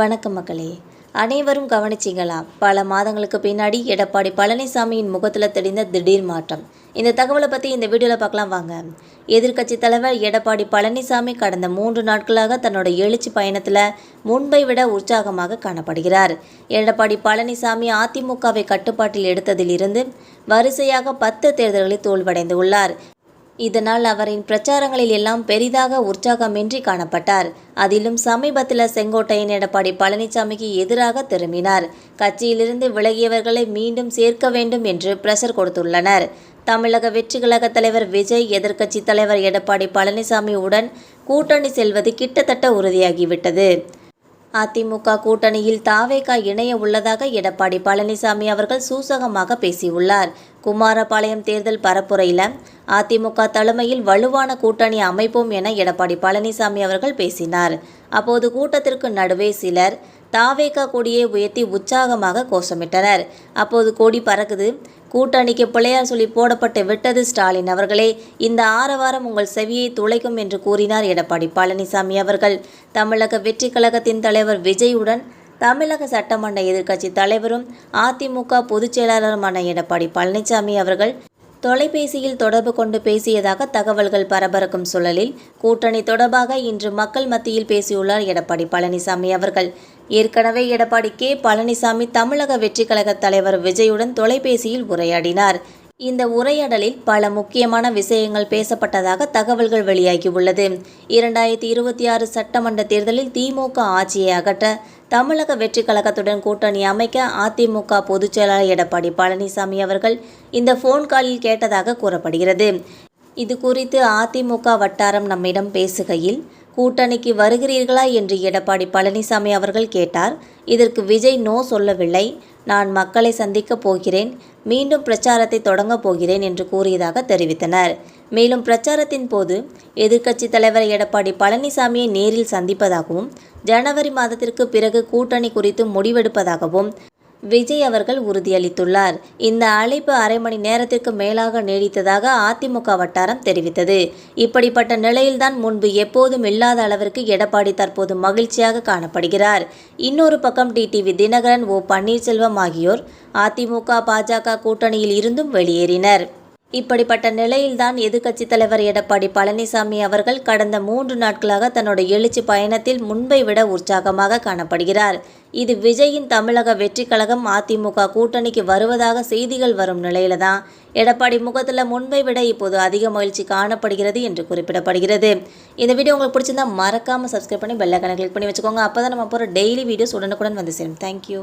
வணக்கம் மக்களே. அனைவரும் கவனிச்சிங்களா பல மாதங்களுக்கு பின்னாடி எடப்பாடி பழனிசாமியின் முகத்தில் தெரிந்த திடீர் மாற்றம். இந்த தகவலை பற்றி இந்த வீடியோவில் பார்க்கலாம் வாங்க. எதிர்க்கட்சி தலைவர் எடப்பாடி பழனிசாமி கடந்த மூன்று நாட்களாக தன்னோட எழுச்சி பயணத்தில் முன்பை விட உற்சாகமாக காணப்படுகிறார். எடப்பாடி பழனிசாமி அதிமுகவை கட்டுப்பாட்டில் எடுத்ததிலிருந்து வரிசையாக பத்து தேர்தல்களில் தோல்வடைந்து உள்ளார். இதனால் அவரின் பிரச்சாரங்களில் எல்லாம் பெரிதாக உற்சாகமின்றி காணப்பட்டார். அதிலும் சமீபத்தில் செங்கோட்டையன் எடப்பாடி பழனிசாமிக்கு எதிராக திரும்பினார். கட்சியிலிருந்து விலகியவர்களை மீண்டும் சேர்க்க வேண்டும் என்று பிரஷர் கொடுத்துள்ளனர். தமிழக வெற்றி கழக தலைவர் விஜய் எதிர்க்கட்சி தலைவர் எடப்பாடி பழனிசாமியுடன் கூட்டணி செல்வது கிட்டத்தட்ட உறுதியாகிவிட்டது. அதிமுக கூட்டணியில் தாவேகா இணைய உள்ளதாக எடப்பாடி பழனிசாமி அவர்கள் சூசகமாக பேசியுள்ளார். குமாரபாளையம் தேர்தல் பரப்புரையில் அதிமுக தலைமையில் வலுவான கூட்டணி அமைப்போம் என எடப்பாடி பழனிசாமி அவர்கள் பேசினார். அப்போது கூட்டத்திற்கு நடுவே சிலர் தாவேகா கொடியை உயர்த்தி உற்சாகமாக கோஷமிட்டனர். அப்போது கொடி பறக்குது கூட்டணிக்கு பிள்ளையார் சொல்லி போடப்பட்டு விட்டது ஸ்டாலின் அவர்களே. இந்த ஆரவாரம் உங்கள் செவியை துளைக்கும் என்று கூறினார் எடப்பாடி பழனிசாமி அவர்கள். தமிழக வெற்றி கழகத்தின் தலைவர் விஜயுடன் தமிழக சட்டமன்ற எதிர்க்கட்சி தலைவரும் அதிமுக பொதுச் செயலாளருமான எடப்பாடி பழனிசாமி அவர்கள் தொலைபேசியில் தொடர்பு கொண்டு பேசியதாக தகவல்கள் பரபரக்கும் சூழலில் கூட்டணி தொடர்பாக இன்று மக்கள் மத்தியில் பேசியுள்ளார் எடப்பாடி பழனிசாமி அவர்கள். ஏற்கனவே எடப்பாடி கே பழனிசாமி தமிழக வெற்றி கழக தலைவர் விஜயுடன் தொலைபேசியில் உரையாடினார். இந்த உரையாடலில் பல முக்கியமான விஷயங்கள் பேசப்பட்டதாக தகவல்கள் வெளியாகியுள்ளது. இரண்டாயிரத்தி இருபத்தி ஆறு சட்டமன்ற தேர்தலில் திமுக ஆட்சியை அகற்ற தமிழக வெற்றி கழகத்துடன் கூட்டணி அமைக்க அதிமுக பொதுச் செயலாளர் எடப்பாடி பழனிசாமி அவர்கள் இந்த ஃபோன் காலில் கேட்டதாக கூறப்படுகிறது. இது குறித்து அதிமுக வட்டாரம் நம்மிடம் பேசுகையில் கூட்டணிக்கு வருகிறீர்களா என்று எடப்பாடி பழனிசாமி அவர்கள் கேட்டார். இதற்கு விஜய் நோ சொல்லவில்லை. நான் மக்களை சந்திக்கப் போகிறேன். மீண்டும் பிரச்சாரத்தை தொடங்கப் போகிறேன் என்று கூறியதாக தெரிவித்தனர். மேலும் பிரச்சாரத்தின் போது எதிர்க்கட்சி தலைவர் எடப்பாடி பழனிசாமியை நேரில் சந்திப்பதாகவும் ஜனவரி மாதத்திற்கு பிறகு கூட்டணி குறித்து முடிவெடுப்பதாகவும் விஜய் அவர்கள் உறுதியளித்துள்ளார். இந்த அழைப்பு அரை மணி நேரத்திற்கு மேலாக நீடித்ததாக அதிமுக வட்டாரம் தெரிவித்தது. இப்படிப்பட்ட நிலையில்தான் முன்பு எப்போதும் இல்லாத அளவிற்கு எடப்பாடி தற்போது மகிழ்ச்சியாக காணப்படுகிறார். இன்னொரு பக்கம் டிடிவி தினகரன் ஓ பன்னீர்செல்வம் ஆகியோர் அதிமுக பாஜக கூட்டணியில் இருந்தும் வெளியேறினர். இப்படிப்பட்ட நிலையில்தான் எதிர்க்கட்சித் தலைவர் எடப்பாடி பழனிசாமி அவர்கள் கடந்த மூன்று நாட்களாக தன்னோட எழுச்சி பயணத்தில் முன்பை விட உற்சாகமாக காணப்படுகிறார். இது விஜயின் தமிழக வெற்றி கழகம் அதிமுக கூட்டணிக்கு வருவதாக செய்திகள் வரும் நிலையில தான் எடப்பாடி முகத்தில் முன்பை விட இப்போது அதிக மகிழ்ச்சி காணப்படுகிறது என்று குறிப்பிடப்படுகிறது. இந்த வீடியோ உங்களுக்கு பிடிச்சிருந்தா மறக்காமல் சப்ஸ்கிரைப் பண்ணி பெல்லைக்கனை கிளிக் பண்ணி வச்சுக்கோங்க. அப்போ தான் நம்ம போகிற டெய்லி வீடியோஸ் உடனுக்குடன் வந்து சேரும். தேங்க்யூ